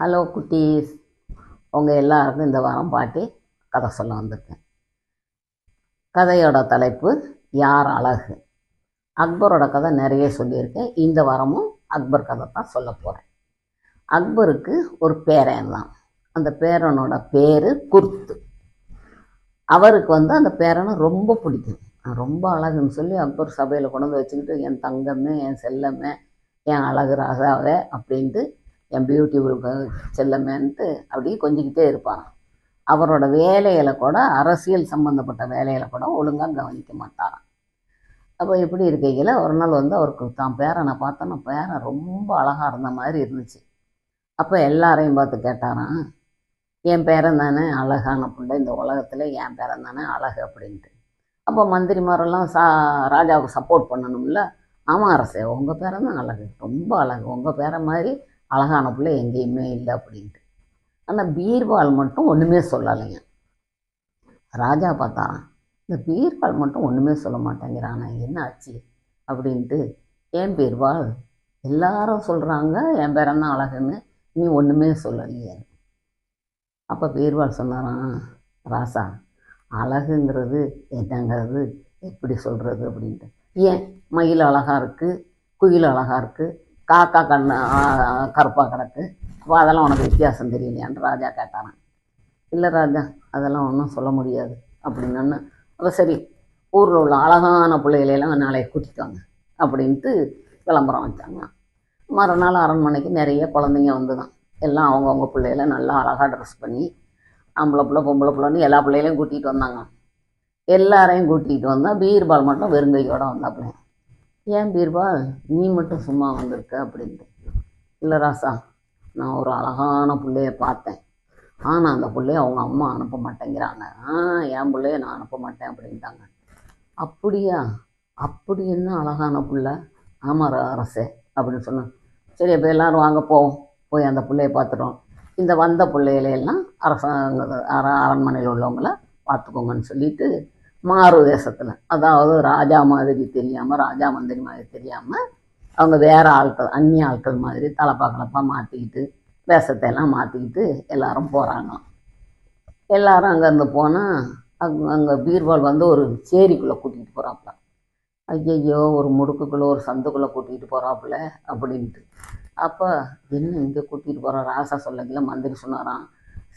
Hello குட்டீஸ். உங்கள் எல்லாருக்கும் இந்த வாரம் பாட்டி கதை சொல்ல வந்திருக்கேன். கதையோட தலைப்பு யார் அழகு? அக்பரோட கதை நிறைய சொல்லியிருக்கேன். இந்த வாரமும் அக்பர் கதை தான் சொல்ல போகிறேன் அக்பருக்கு ஒரு பேரன் தான். அந்த பேரனோட பேர் குர்த்து அவருக்கு வந்து அந்த பேரனை ரொம்ப பிடிக்கும். ரொம்ப அழகுன்னு சொல்லி அக்பர் சபையில் கொண்டு வந்து வச்சுக்கிட்டு என் தங்கமே என் செல்லமே என் அழகு ராசாவே அப்படின்ட்டு என் பியூட்டிஃபுல் செல்லமேன்ட்டு அப்படியே கொஞ்சிக்கிட்டே இருப்பான். அவரோட வேலையில் கூட அரசியல் சம்மந்தப்பட்ட வேலையில் கூட ஒழுங்காக கவனிக்க மாட்டாராம் அப்போ இப்படி இருக்கையில் ஒரு நாள் வந்து அவருக்கு தான் பேரனை பார்த்தோன்னா பேரன் ரொம்ப அழகாக இருந்த மாதிரி இருந்துச்சு. அப்போ எல்லாரையும் பார்த்து கேட்டாராம் என் பேரன் தானே அழகான பிள்ளை இந்த உலகத்தில் என் பேரன் தானே அழகு அப்படின்ட்டு. அப்போ மந்திரிமாரெல்லாம் சா ராஜாவுக்கு சப்போர்ட் பண்ணணும்ல. ஆமாம் அரசே உங்கள் பேரன் தான் அழகு ரொம்ப அழகு உங்கள் பேரை மாதிரி அழகான பிள்ளை எங்கேயுமே இல்லை அப்படின்ட்டு. ஆனால் பீர்பால் மட்டும் ஒன்றுமே சொல்லலைங்க. ராஜா பார்த்தாராம் இந்த பீர்பால் மட்டும் ஒன்றுமே சொல்ல மாட்டேங்கிறானே என்ன ஆச்சு? அப்படின்ட்டு ஏன் பீர்பால்? எல்லாரும் சொல்கிறாங்க என் பேரன் தான் அழகுன்னு நீ ஒன்றுமே சொல்லலையே. அப்போ பீர்பால் சொன்னாராம் ராசா அழகுங்கிறது என்னங்கிறது எப்படி சொல்கிறது அப்படின்ட்டு. ஏன்? மயில் அழகாக இருக்குது குயில் அழகாக இருக்குது காக்கா கண் கருப்பாக கிடக்கு. அப்போ அதெல்லாம் உனக்கு வித்தியாசம் தெரியலையான்னு ராஜா கேட்டாரான் இல்லை ராஜா அதெல்லாம் ஒன்றும் சொல்ல முடியாது அப்படின்னு அப்போ சரி ஊரில் உள்ள அழகான பிள்ளைகளெல்லாம் நாளைக்கு கூட்டிட்டாங்க அப்படின்ட்டு விளம்பரம் வச்சாங்க. மறுநாள் அரண்மனைக்கு நிறைய குழந்தைங்க வந்து தான் எல்லாம் அவங்கவுங்க பிள்ளைகள நல்லா அழகாக ட்ரெஸ் பண்ணி ஆம்பளை பிள்ளை பொம்பளை பிள்ளைன்னு எல்லா பிள்ளைகளையும் கூட்டிகிட்டு வந்தாங்க. எல்லாரையும் கூட்டிகிட்டு வந்தால் பீர்பால் மட்டும் வெறுங்கையோடு வந்தாப்புல. ஏன் பீர்பால் நீ மட்டும் சும்மா வந்திருக்க அப்படின்ட்டு? இல்லை ராசா நான் ஒரு அழகான பிள்ளைய பார்த்தேன். ஆனால் அந்த பிள்ளைய அவங்க அம்மா அனுப்ப மாட்டேங்கிறாங்க. ஆ என் பிள்ளைய நான் அனுப்ப மாட்டேன் அப்படின்ட்டாங்க. அப்படியா? அப்படி என்ன அழகான பிள்ளை? ஆமாம் அரசே அப்படின்னு சொன்னேன் சரி அப்போ எல்லோரும் வாங்க போவோம். போய் அந்த பிள்ளைய பார்த்துட்டோம். இந்த வந்த பிள்ளைகளையெல்லாம் அரசாங்க அர அரண்மனையில் உள்ளவங்கள பார்த்துக்கோங்கன்னு சொல்லிட்டு மாறு வேஷத்தில் அதாவது ராஜா மாதிரி தெரியாமல் ராஜா மந்திரி மாதிரி தெரியாமல் அவங்க வேறு ஆட்கள் அந்நிய ஆட்கள் மாதிரி தலப்பா கலப்பாக மாற்றிக்கிட்டு வேஷத்தை எல்லாம் மாற்றிக்கிட்டு எல்லாரும் போகிறாங்களாம் எல்லாரும் அங்கேருந்து போனால் அங்கே அங்கே பீர்பால் வந்து ஒரு சேரிக்குள்ளே கூட்டிகிட்டு போகிறாப்புல ஐயையோ ஒரு முடுக்குக்குள்ளே ஒரு சந்துக்குள்ளே கூட்டிகிட்டு போகிறாப்புல அப்படின்ட்டு. அப்போ என்ன இங்கே கூட்டிகிட்டு போகிறோம் ராசா சொல்லக்கில மந்திரி சொன்னாராம்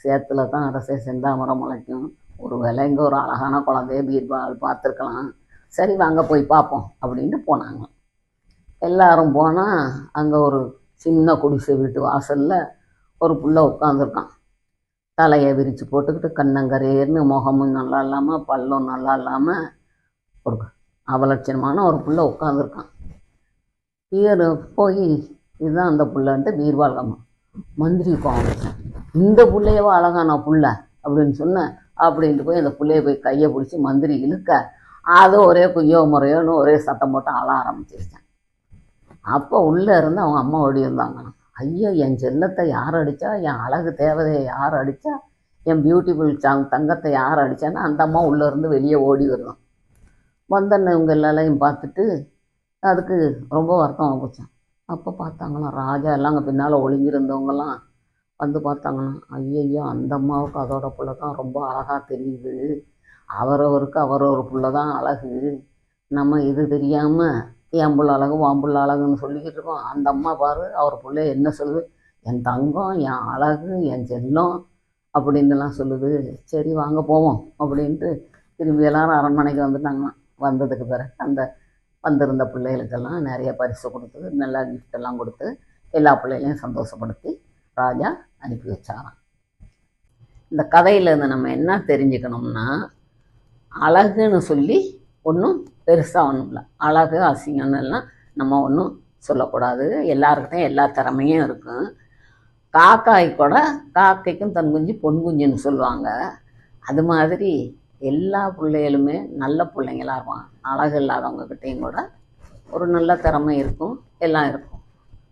சேத்துல தான் அரசே செந்தாமரம் முளைக்கும். ஒரு வேலை இங்கே ஒரு அழகான குழந்தைய பீர்பால் பார்த்துருக்கலாம். சரி வாங்க போய் பார்ப்போம் அப்படின்னு போனாங்க எல்லாரும் போனால் அங்கே ஒரு சின்ன குடிசை வீட்டு வாசலில் ஒரு புள்ள உட்காந்துருக்கான் தலையை விரித்து போட்டுக்கிட்டு கண்ணங்கரேர்னு முகமும் நல்லா இல்லாமல் பல்லும் நல்லா இல்லாமல் ஒரு அவலட்சணமான ஒரு புள்ள உட்காந்துருக்கான் பேர் போய் இதுதான் அந்த புள்ளன்ட்டு பீர்பால் மந்திரி கோவம். இந்த பிள்ளையவோ அழகான புள்ள? அப்படின்னு சொன்ன அப்படின்ட்டு போய் அந்த பிள்ளைய போய் கையை பிடிச்சி மந்திரி இழுக்க அது ஒரே குய்யோ முறையோன்னு ஒரே சத்தம் போட்டு அழ ஆரம்பிச்சிருச்சேன். அப்போ உள்ளே இருந்து அவங்க அம்மா ஓடி இருந்தாங்க ஐயோ என் செல்லத்தை யார் அடித்தா என் அழகு தேவதையை யார் அடித்தா என் பியூட்டிஃபுல் சாங் தங்கத்தை யார் அடித்தான்னா அந்த அம்மா உள்ளேருந்து வெளியே ஓடி வருவான் வந்தன்னு இவங்க எல்லாரையும் பார்த்துட்டு அதுக்கு ரொம்ப வருத்தம் போச்சான். அப்போ பார்த்தாங்களாம் ராஜா எல்லாம் அங்கே பின்னால் ஒளிஞ்சிருந்தவங்கலாம் வந்து பார்த்தாங்கன்னா ஐயையோ அந்த அம்மாவுக்கு அதோட பிள்ளை தான் ரொம்ப அழகாக தெரியுது. அவரவருக்கு அவரவர் பிள்ளை தான் அழகு. நம்ம இது தெரியாமல் என் பிள்ளை அழகு உன் புள்ள அழகுன்னு சொல்லிக்கிட்டு இருக்கோம். அந்த அம்மா பாரு அவர் பிள்ளை என்ன சொல்லுது? என் தங்கம் என் அழகு என் செல்லம் அப்படின்னுலாம் சொல்லுது. சரி வாங்க போவோம் அப்படின்ட்டு திரும்பி எல்லாரும் அரண்மனைக்கு வந்துட்டாங்கன்னா வந்ததுக்கு பிறகு அந்த வந்திருந்த பிள்ளைகளுக்கெல்லாம் நிறைய பரிசு கொடுத்து நல்லா கிஃப்டெல்லாம் கொடுத்து எல்லா பிள்ளைகளையும் சந்தோஷப்படுத்தி ராஜா அனுப்பி வச்சாராம் இந்த கதையிலேருந்து நம்ம என்ன தெரிஞ்சுக்கணும்னா அழகுன்னு சொல்லி ஒன்றும் பெருசாக ஒன்றும் இல்லை. அழகு அசிங்கம்னுலாம் நம்ம ஒன்றும் சொல்லக்கூடாது. எல்லாருக்கிட்டையும் எல்லா திறமையும் இருக்கும் காக்காய் கூட காக்கைக்கும் தன் குஞ்சு பொன் குஞ்சுன்னு சொல்லுவாங்க. அது மாதிரி எல்லா பிள்ளைகளுமே நல்ல பிள்ளைங்களாக இருப்பாங்க. அழகு இல்லாதவங்கக்கிட்டேயும் கூட ஒரு நல்ல திறமை இருக்கும் எல்லாம் இருக்கும்.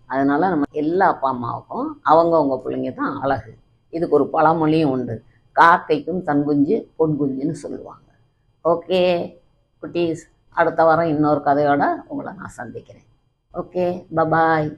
அதனால் நம்ம எல்லா அப்பா அம்மாவுக்கும் அவங்கவுங்க பிள்ளைங்க தான் அழகு. இதுக்கு ஒரு பழமொழியும் உண்டு. காக்கைக்கும் தன் குஞ்சு பொன் குஞ்சுன்னு சொல்லுவாங்க. ஓகே குட்டீஸ். அடுத்த வாரம் இன்னொரு கதையோட உங்களை நான் சந்திக்கிறேன். Okay bye bye